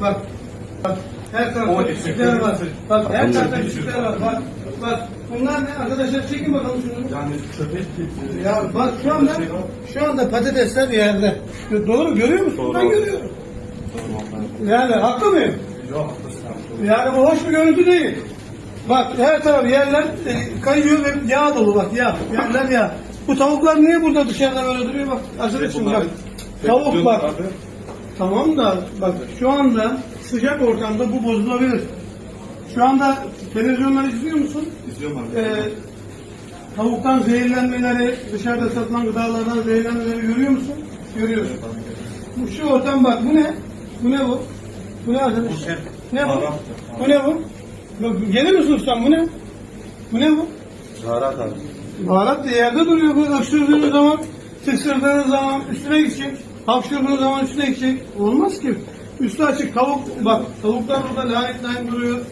Bak. Bak. Her tarafta O küçükler var. Bak her tarafta küçükler var. Bak. Bak. Bunlar ne? Arkadaşlar çekin bakalım şunu. Yani köpek gibi. Ya bak şu anda şu anda patatesler yerde. Doğru görüyor musun? Doğru. Ben görüyorum. Yani haklı mıyım? Yok. Yani bu hoş bir görüntü değil. Bak her taraf yerler e, kayıyor ve yağ dolu bak yağ. Yerler yağ. Bu tavuklar niye burada dışarıda böyle duruyor bak. Arkadaşım bak. Tavuk bak. Tamam da bak şu anda sıcak ortamda bu bozulabilir. Şu anda televizyonları izliyor musun? İzliyorum abi. Ee, tavuktan zehirlenmeleri, dışarıda satılan gıdalardan zehirlenmeleri görüyor musun? Görüyorsun. Bu şu ortam bak bu ne? Bu ne bu? Bu ne arkadaşlar? Ne bu? Bu ne bu? Bak, Gelir misin ustam bu ne? Bu ne bu? Baharat abi. Baharat da yerde duruyor bu. Öksürdüğünüz zaman, tıksırdığınız zaman üstüne gidecek. Hapşırdığınız zaman üstüne gidecek. Olmaz ki. Üstü açık tavuk, bak tavuklar burada lanet lanet duruyor.